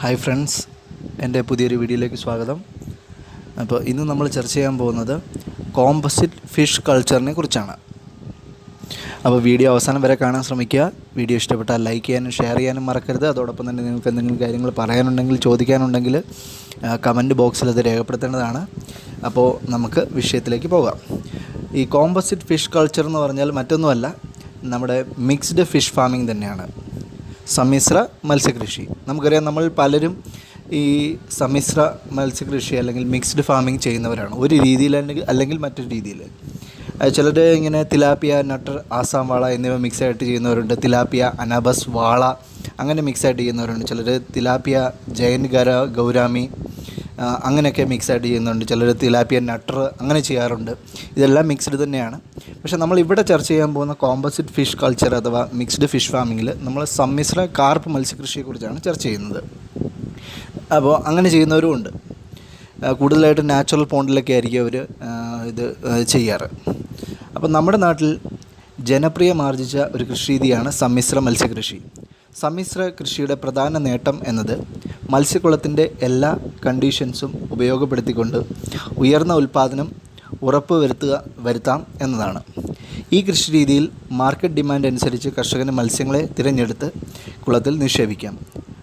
Hi friends എന്റെ പുതിയൊരു വീഡിയോയിലേക്ക് സ്വാഗതം. അപ്പോൾ ഇന്ന് നമ്മൾ ചർച്ച ചെയ്യാൻ പോകുന്നത് കോമ്പസിറ്റ് ഫിഷ് കൾച്ചറിനെ കുറിച്ചാണ്. അപ്പോൾ വീഡിയോ അവസാനം വരെ കാണാൻ ശ്രമിക്കുക. വീഡിയോ ഇഷ്ടപ്പെട്ടാൽ ലൈക്ക് ചെയ്യാനും ഷെയർ ചെയ്യാനും മറക്കരുത്. അതോടൊപ്പം തന്നെ നിങ്ങൾക്ക് എന്തെങ്കിലും കാര്യങ്ങൾ പറയാനുണ്ടെങ്കിൽ ചോദിക്കാനുണ്ടെങ്കിൽ കമന്റ് ബോക്സിൽ അത് രേഖപ്പെടുത്തേണ്ടതാണ്. അപ്പോൾ നമുക്ക് വിഷയത്തിലേക്ക് പോകാം. ഈ കോമ്പസിറ്റ് ഫിഷ് കൾച്ചർ എന്ന് പറഞ്ഞാൽ മറ്റൊന്നുമല്ല നമ്മുടെ മിക്സ്ഡ് ഫിഷ് ഫാമിംഗ് തന്നെയാണ്. സമ്മിശ്ര മത്സ്യകൃഷി. നമുക്കറിയാം നമ്മൾ പലരും ഈ സമ്മിശ്ര മത്സ്യകൃഷി അല്ലെങ്കിൽ മിക്സ്ഡ് ഫാമിംഗ് ചെയ്യുന്നവരാണ്. ഒരു രീതിയിൽ അല്ലെങ്കിൽ മറ്റൊരു രീതിയിൽ. ചിലർ ഇങ്ങനെ തിലാപ്പിയ നട്ടർ ആസാം വാള എന്നിവ മിക്സായിട്ട് ചെയ്യുന്നവരുണ്ട്. തിലാപ്പിയ അനാബസ് വാള അങ്ങനെ മിക്സായിട്ട് ചെയ്യുന്നവരുണ്ട്. ചിലർ തിലാപ്പിയ ജയൻ ഗര ഗൗരാമി അങ്ങനെയൊക്കെ മിക്സ് ആയിട്ട് ചെയ്യുന്നുണ്ട്. ചിലർ തിലാപ്പിയ നട്ടർ അങ്ങനെ ചെയ്യാറുണ്ട്. ഇതെല്ലാം മിക്സ്ഡ് തന്നെയാണ്. പക്ഷേ നമ്മൾ ഇവിടെ ചർച്ച ചെയ്യാൻ പോകുന്ന കോമ്പസിറ്റ് ഫിഷ് കൾച്ചർ അഥവാ മിക്സ്ഡ് ഫിഷ് ഫാമിങ്ങിൽ നമ്മൾ സമ്മിശ്ര കാർപ്പ് മത്സ്യകൃഷിയെക്കുറിച്ചാണ് ചർച്ച ചെയ്യുന്നത്. അപ്പോൾ അങ്ങനെ ചെയ്യുന്നവരും ഉണ്ട്. കൂടുതലായിട്ട് നാച്ചുറൽ പോണ്ടിലൊക്കെ ആയിരിക്കും അവർ ഇത് ചെയ്യാറ്. അപ്പോൾ നമ്മുടെ നാട്ടിൽ ജനപ്രിയമാർജിച്ച ഒരു കൃഷി രീതിയാണ് സമ്മിശ്ര മത്സ്യകൃഷി. സമ്മിശ്ര കൃഷിയുടെ പ്രധാന നേട്ടം എന്നത് മത്സ്യക്കുളത്തിന്റെ എല്ലാ കണ്ടീഷൻസും ഉപയോഗപ്പെടുത്തിക്കൊണ്ട് ഉയർന്ന ഉൽപ്പാദനം ഉറപ്പ് വരുത്തുക വരുത്താം എന്നതാണ്. ഈ കൃഷി രീതിയിൽ മാർക്കറ്റ് ഡിമാൻഡ് അനുസരിച്ച് കർഷകന് മത്സ്യങ്ങളെ തിരഞ്ഞെടുത്ത് കുളത്തിൽ നിക്ഷേപിക്കാം.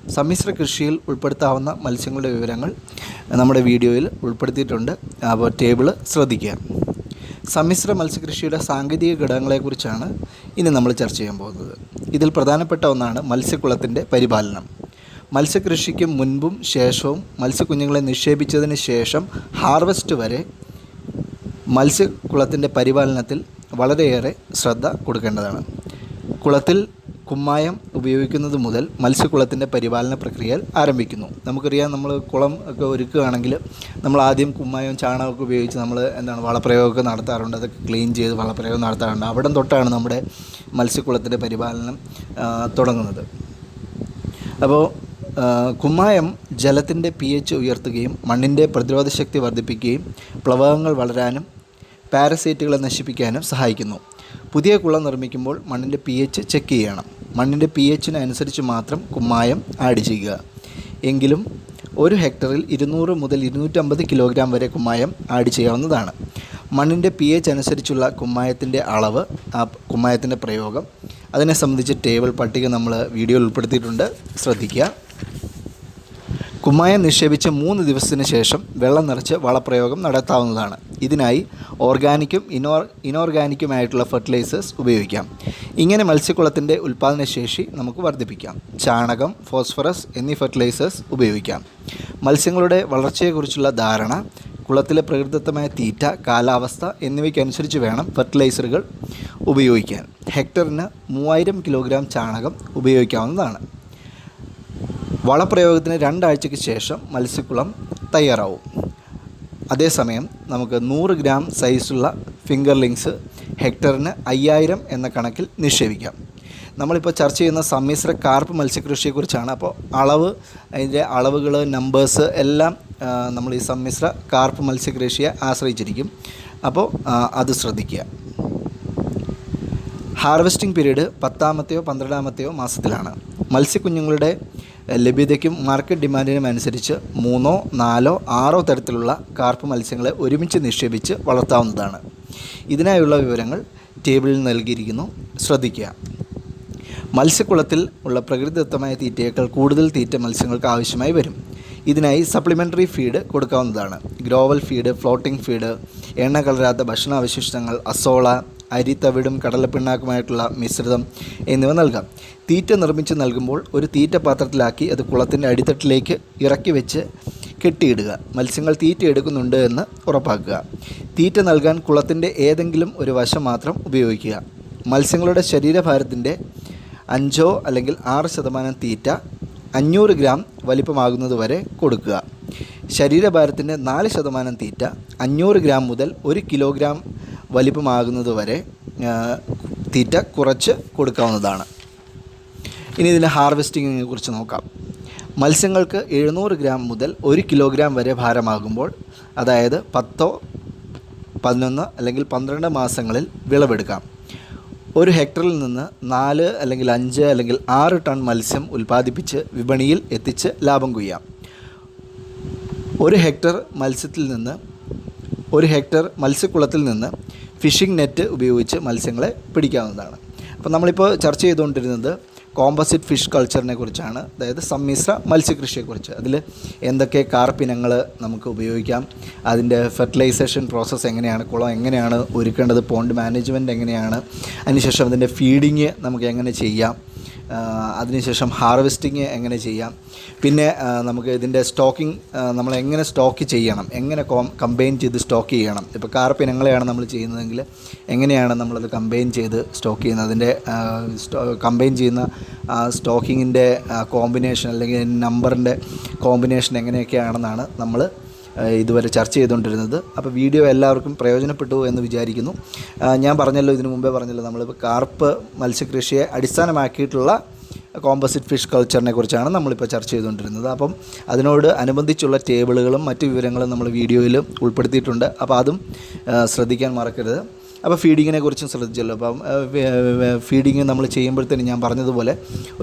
സമ്മിശ്ര കൃഷിയിൽ ഉൾപ്പെടുത്താവുന്ന മത്സ്യങ്ങളുടെ വിവരങ്ങൾ നമ്മുടെ വീഡിയോയിൽ ഉൾപ്പെടുത്തിയിട്ടുണ്ട്. അപ്പോൾ ടേബിൾ ശ്രദ്ധിക്കുക. സമ്മിശ്ര മത്സ്യകൃഷിയുടെ സാങ്കേതിക ഘടകങ്ങളെക്കുറിച്ചാണ് ഇനി നമ്മൾ ചർച്ച ചെയ്യാൻ പോകുന്നത്. ഇതിൽ പ്രധാനപ്പെട്ട ഒന്നാണ് മത്സ്യക്കുളത്തിന്റെ പരിപാലനം. മത്സ്യകൃഷിക്ക് മുൻപും ശേഷവും മത്സ്യക്കുഞ്ഞുങ്ങളെ നിക്ഷേപിച്ചതിന് ശേഷം ഹാർവസ്റ്റ് വരെ മത്സ്യക്കുളത്തിന്റെ പരിപാലനത്തിൽ വളരെയേറെ ശ്രദ്ധ കൊടുക്കേണ്ടതാണ്. കുളത്തിൽ കുമ്മായം ഉപയോഗിക്കുന്നത് മുതൽ മത്സ്യക്കുളത്തിന്റെ പരിപാലന പ്രക്രിയ ആരംഭിക്കുന്നു. നമുക്കറിയാം നമ്മൾ കുളം ഒക്കെ ഒരുക്കുകയാണെങ്കിൽ നമ്മൾ ആദ്യം കുമ്മായവും ചാണകമൊക്കെ ഉപയോഗിച്ച് നമ്മൾ എന്താണ് വളപ്രയോഗമൊക്കെ നടത്താറുണ്ട്. അതൊക്കെ ക്ലീൻ ചെയ്ത് വളപ്രയോഗം നടത്താറുണ്ട്. അവിടം തൊട്ടാണ് നമ്മുടെ മത്സ്യക്കുളത്തിന്റെ പരിപാലനം തുടങ്ങുന്നത്. അപ്പോൾ കുമ്മായം ജലത്തിന്റെ പി എച്ച് ഉയർത്തുകയും മണ്ണിന്റെ പ്രതിരോധശക്തി വർദ്ധിപ്പിക്കുകയും പ്ലവകങ്ങൾ വളരാനും പാരസൈറ്റുകളെ നശിപ്പിക്കാനും സഹായിക്കുന്നു. പുതിയ കുളം നിർമ്മിക്കുമ്പോൾ മണ്ണിന്റെ പി എച്ച് ചെക്ക് ചെയ്യണം മണ്ണിന്റെ പി എച്ചിനനുസരിച്ച് മാത്രം കുമ്മായം ആഡ് ചെയ്യുക. എങ്കിലും ഒരു ഹെക്ടറിൽ ഇരുന്നൂറ് മുതൽ ഇരുന്നൂറ്റമ്പത് കിലോഗ്രാം വരെ കുമ്മായം ആഡ് ചെയ്യാവുന്നതാണ്. മണ്ണിന്റെ പി എച്ച് അനുസരിച്ചുള്ള കുമ്മായത്തിന്റെ അളവ് ആ കുമ്മായത്തിന്റെ പ്രയോഗം അതിനെ സംബന്ധിച്ച് ടേബിൾ പട്ടിക നമ്മൾ വീഡിയോയിൽ ഉൾപ്പെടുത്തിയിട്ടുണ്ട്. ശ്രദ്ധിക്കുക. കുമ്മായം നിക്ഷേപിച്ച് മൂന്ന് ദിവസത്തിന് ശേഷം വെള്ളം നിറച്ച് വളപ്രയോഗം നടത്താവുന്നതാണ്. ഇതിനായി ഓർഗാനിക്കും ഇനോർ ഇനോർഗാനിക്കുമായിട്ടുള്ള ഫെർട്ടിലൈസേഴ്സ് ഉപയോഗിക്കാം. ഇങ്ങനെ മത്സ്യക്കുളത്തിന്റെ ഉൽപ്പാദനശേഷി നമുക്ക് വർദ്ധിപ്പിക്കാം. ചാണകം ഫോസ്ഫറസ് എന്നീ ഫെർട്ടിലൈസേഴ്സ് ഉപയോഗിക്കാം. മത്സ്യങ്ങളുടെ വളർച്ചയെക്കുറിച്ചുള്ള ധാരണ കുളത്തിലെ പ്രകൃതിദത്തമായ തീറ്റ കാലാവസ്ഥ എന്നിവയ്ക്കനുസരിച്ച് വേണം ഫെർട്ടിലൈസറുകൾ ഉപയോഗിക്കാൻ. ഹെക്ടറിന് മൂവായിരം കിലോഗ്രാം ചാണകം ഉപയോഗിക്കാവുന്നതാണ്. വളപ്രയോഗത്തിന് രണ്ടാഴ്ചയ്ക്ക് ശേഷം മത്സ്യക്കുളം തയ്യാറാവും. അതേസമയം നമുക്ക് നൂറ് ഗ്രാം സൈസുള്ള ഫിംഗർലിങ്സ് ഹെക്ടറിന് അയ്യായിരം എന്ന കണക്കിൽ നിക്ഷേപിക്കാം. നമ്മളിപ്പോൾ ചർച്ച ചെയ്യുന്ന സമ്മിശ്ര കാർപ്പ് മത്സ്യകൃഷിയെക്കുറിച്ചാണ്. അപ്പോൾ അളവ് അതിന്റെ അളവുകൾ നമ്പേഴ്സ് എല്ലാം നമ്മൾ ഈ സമ്മിശ്ര കാർപ്പ് മത്സ്യകൃഷിയെ ആശ്രയിച്ചിരിക്കും. അപ്പോൾ അത് ശ്രദ്ധിക്കുക. ഹാർവെസ്റ്റിംഗ് പീരീഡ് പത്താമത്തെയോ പന്ത്രണ്ടാമത്തെയോ മാസത്തിലാണ്. മത്സ്യക്കുഞ്ഞുങ്ങളുടെ ലഭ്യതയ്ക്കും മാർക്കറ്റ് ഡിമാൻഡിനും അനുസരിച്ച് മൂന്നോ നാലോ ആറോ തരത്തിലുള്ള കാർപ്പ് മത്സ്യങ്ങളെ ഒരുമിച്ച് നിക്ഷേപിച്ച് വളർത്താവുന്നതാണ്. ഇതിനായുള്ള വിവരങ്ങൾ ടേബിളിൽ നൽകിയിരിക്കുന്നു. ശ്രദ്ധിക്കുക. മത്സ്യക്കുളത്തിൽ ഉള്ള പ്രകൃതിദത്തമായ തീറ്റയേക്കാൾ കൂടുതൽ തീറ്റ മത്സ്യങ്ങൾക്ക് ആവശ്യമായി വരും. ഇതിനായി സപ്ലിമെന്ററി ഫീഡ് കൊടുക്കാവുന്നതാണ്. ഗ്രോവൽ ഫീഡ് ഫ്ലോട്ടിംഗ് ഫീഡ് എണ്ണ കലരാത്ത ഭക്ഷണാവശിഷ്ടങ്ങൾ അസോള അരി തവിടും കടലപ്പിണ്ണാക്കുമായിട്ടുള്ള മിശ്രിതം എന്നിവ നൽകാം. തീറ്റ നിർമ്മിച്ച് നൽകുമ്പോൾ ഒരു തീറ്റ പാത്രത്തിലാക്കി അത് കുളത്തിന്റെ അടിത്തട്ടിലേക്ക് ഇറക്കി വെച്ച് കെട്ടിയിടുക. മത്സ്യങ്ങൾ തീറ്റ എടുക്കുന്നുണ്ട് എന്ന് ഉറപ്പാക്കുക. തീറ്റ നൽകാൻ കുളത്തിന്റെ ഏതെങ്കിലും ഒരു വശം മാത്രം ഉപയോഗിക്കുക. മത്സ്യങ്ങളുടെ ശരീരഭാരത്തിന്റെ അഞ്ചോ അല്ലെങ്കിൽ ആറ് ശതമാനം തീറ്റ അഞ്ഞൂറ് ഗ്രാം വലിപ്പമാകുന്നത് വരെ കൊടുക്കുക. ശരീരഭാരത്തിന്റെ നാല് ശതമാനം തീറ്റ അഞ്ഞൂറ് ഗ്രാം മുതൽ ഒരു കിലോഗ്രാം വലിപ്പമാകുന്നത് വരെ തീറ്റ കുറച്ച് കൊടുക്കാവുന്നതാണ്. ഇനി ഇതിന്റെ ഹാർവെസ്റ്റിങ്ങിനെ കുറിച്ച് നോക്കാം. മത്സ്യങ്ങൾക്ക് എഴുന്നൂറ് ഗ്രാം മുതൽ ഒരു കിലോഗ്രാം വരെ ഭാരമാകുമ്പോൾ അതായത് പത്തോ പതിനൊന്ന് അല്ലെങ്കിൽ പന്ത്രണ്ട് മാസങ്ങളിൽ വിളവെടുക്കാം. ഒരു ഹെക്ടറിൽ നിന്ന് നാല് അല്ലെങ്കിൽ അഞ്ച് അല്ലെങ്കിൽ ആറ് ടൺ മത്സ്യം ഉൽപ്പാദിപ്പിച്ച് വിപണിയിൽ എത്തിച്ച് ലാഭം കൊയ്യാം. ഒരു ഹെക്ടർ മത്സ്യത്തിൽ നിന്ന് ഒരു ഹെക്ടർ മത്സ്യക്കുളത്തിൽ നിന്ന് ഫിഷിംഗ് നെറ്റ് ഉപയോഗിച്ച് മത്സ്യങ്ങളെ പിടിക്കാവുന്നതാണ്. അപ്പോൾ നമ്മളിപ്പോൾ ചർച്ച ചെയ്തുകൊണ്ടിരുന്നത് കോമ്പസിറ്റ് ഫിഷ് കൾച്ചറിനെ കുറിച്ചാണ്. അതായത് സമ്മിശ്ര മത്സ്യകൃഷിയെക്കുറിച്ച്. അതിൽ എന്തൊക്കെ കാർപ്പിനങ്ങൾ നമുക്ക് ഉപയോഗിക്കാം അതിന്റെ ഫെർട്ടിലൈസേഷൻ പ്രോസസ്സ് എങ്ങനെയാണ് കുളം എങ്ങനെയാണ് ഒരുക്കേണ്ടത് പോണ്ട് മാനേജ്മെന്റ് എങ്ങനെയാണ് അതിനുശേഷം അതിന്റെ ഫീഡിങ് നമുക്ക് എങ്ങനെ ചെയ്യാം അതിനുശേഷം ഹാർവെസ്റ്റിങ് എങ്ങനെ ചെയ്യാം? പിന്നെ നമുക്ക് ഇതിന്റെ സ്റ്റോക്കിംഗ് നമ്മൾ എങ്ങനെ സ്റ്റോക്ക് ചെയ്യണം? എങ്ങനെ കമ്പൈൻ ചെയ്ത് സ്റ്റോക്ക് ചെയ്യണം? ഇപ്പോൾ കാർപ്പ് ഇനങ്ങളെയാണ് നമ്മൾ ചെയ്യുന്നതെങ്കിൽ എങ്ങനെയാണ് നമ്മളത് കമ്പൈൻ ചെയ്ത് സ്റ്റോക്ക് ചെയ്യുന്നത്? അതിന്റെ കമ്പൈൻ ചെയ്യുന്ന സ്റ്റോക്കിങ്ങിന്റെ കോമ്പിനേഷൻ അല്ലെങ്കിൽ നമ്പറിന്റെ കോമ്പിനേഷൻ എങ്ങനെയൊക്കെയാണെന്നാണ് നമ്മൾ ഇതുവരെ ചർച്ച ചെയ്തുകൊണ്ടിരുന്നത്. അപ്പോൾ വീഡിയോ എല്ലാവർക്കും പ്രയോജനപ്പെട്ടു എന്ന് വിചാരിക്കുന്നു. ഞാൻ പറഞ്ഞല്ലോ ഇതിനു മുമ്പേ പറഞ്ഞല്ലോ നമ്മളിപ്പോൾ കാർപ്പ് മത്സ്യകൃഷിയെ അടിസ്ഥാനമാക്കിയിട്ടുള്ള കോമ്പസിറ്റ് ഫിഷ് കൾച്ചറിനെ കുറിച്ചാണ് നമ്മളിപ്പോൾ ചർച്ച ചെയ്തുകൊണ്ടിരുന്നത്. അപ്പം അതിനോട് അനുബന്ധിച്ചുള്ള ടേബിളുകളും മറ്റു വിവരങ്ങളും നമ്മൾ വീഡിയോയിൽ ഉൾപ്പെടുത്തിയിട്ടുണ്ട്. അപ്പോൾ അതും ശ്രദ്ധിക്കാൻ മറക്കരുത്. അപ്പോൾ ഫീഡിങ്ങിനെ കുറിച്ചും ശ്രദ്ധിച്ചല്ലോ. അപ്പം ഫീഡിങ് നമ്മൾ ചെയ്യുമ്പോഴത്തേനും ഞാൻ പറഞ്ഞതുപോലെ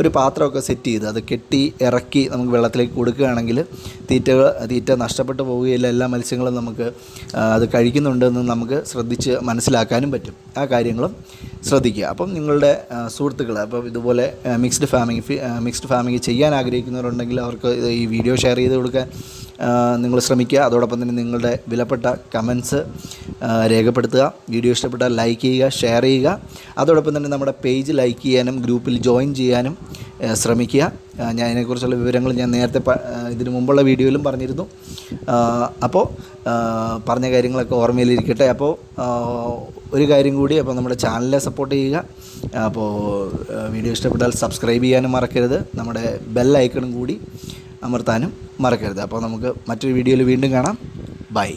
ഒരു പാത്രമൊക്കെ സെറ്റ് ചെയ്ത് അത് കെട്ടി ഇറക്കി നമുക്ക് വെള്ളത്തിലേക്ക് കൊടുക്കുകയാണെങ്കിൽ തീറ്റ തീറ്റ നഷ്ടപ്പെട്ടു പോവുകയില്ല. എല്ലാ മത്സ്യങ്ങളും നമുക്ക് അത് കഴിക്കുന്നുണ്ടെന്ന് നമുക്ക് ശ്രദ്ധിച്ച് മനസ്സിലാക്കാനും പറ്റും. ആ കാര്യങ്ങളും ശ്രദ്ധിക്കുക. അപ്പം നിങ്ങളുടെ സുഹൃത്തുക്കൾ അപ്പം ഇതുപോലെ മിക്സ്ഡ് ഫാമിംഗ് മിക്സ്ഡ് ഫാമിംഗ് ചെയ്യാൻ ആഗ്രഹിക്കുന്നവരുണ്ടെങ്കിൽ അവർക്ക് ഈ വീഡിയോ ഷെയർ ചെയ്ത് കൊടുക്കാൻ നിങ്ങൾ ശ്രമിക്കുക. അതോടൊപ്പം തന്നെ നിങ്ങളുടെ വിലപ്പെട്ട കമൻസ് രേഖപ്പെടുത്തുക. വീഡിയോ ഇഷ്ടപ്പെട്ടാൽ ലൈക്ക് ചെയ്യുക ഷെയർ ചെയ്യുക. അതോടൊപ്പം തന്നെ നമ്മുടെ പേജ് ലൈക്ക് ചെയ്യാനും ഗ്രൂപ്പിൽ ജോയിൻ ചെയ്യാനും ശ്രമിക്കുക. ഞാൻ ഇതിനെക്കുറിച്ചുള്ള വിവരങ്ങൾ ഞാൻ നേരത്തെ ഇതിനു മുമ്പുള്ള വീഡിയോയിലും പറഞ്ഞിരുന്നു. അപ്പോൾ പറഞ്ഞ കാര്യങ്ങളൊക്കെ ഓർമ്മയിലിരിക്കട്ടെ. അപ്പോൾ ഒരു കാര്യം കൂടി അപ്പോൾ നമ്മുടെ ചാനലിനെ സപ്പോർട്ട് ചെയ്യുക. അപ്പോൾ വീഡിയോ ഇഷ്ടപ്പെട്ടാൽ സബ്സ്ക്രൈബ് ചെയ്യാനും മറക്കരുത്. നമ്മുടെ ബെൽ ഐക്കണും കൂടി അമർത്താനും മറക്കരുത്. അപ്പോൾ നമുക്ക് മറ്റൊരു വീഡിയോയിൽ വീണ്ടും കാണാം. ബൈ.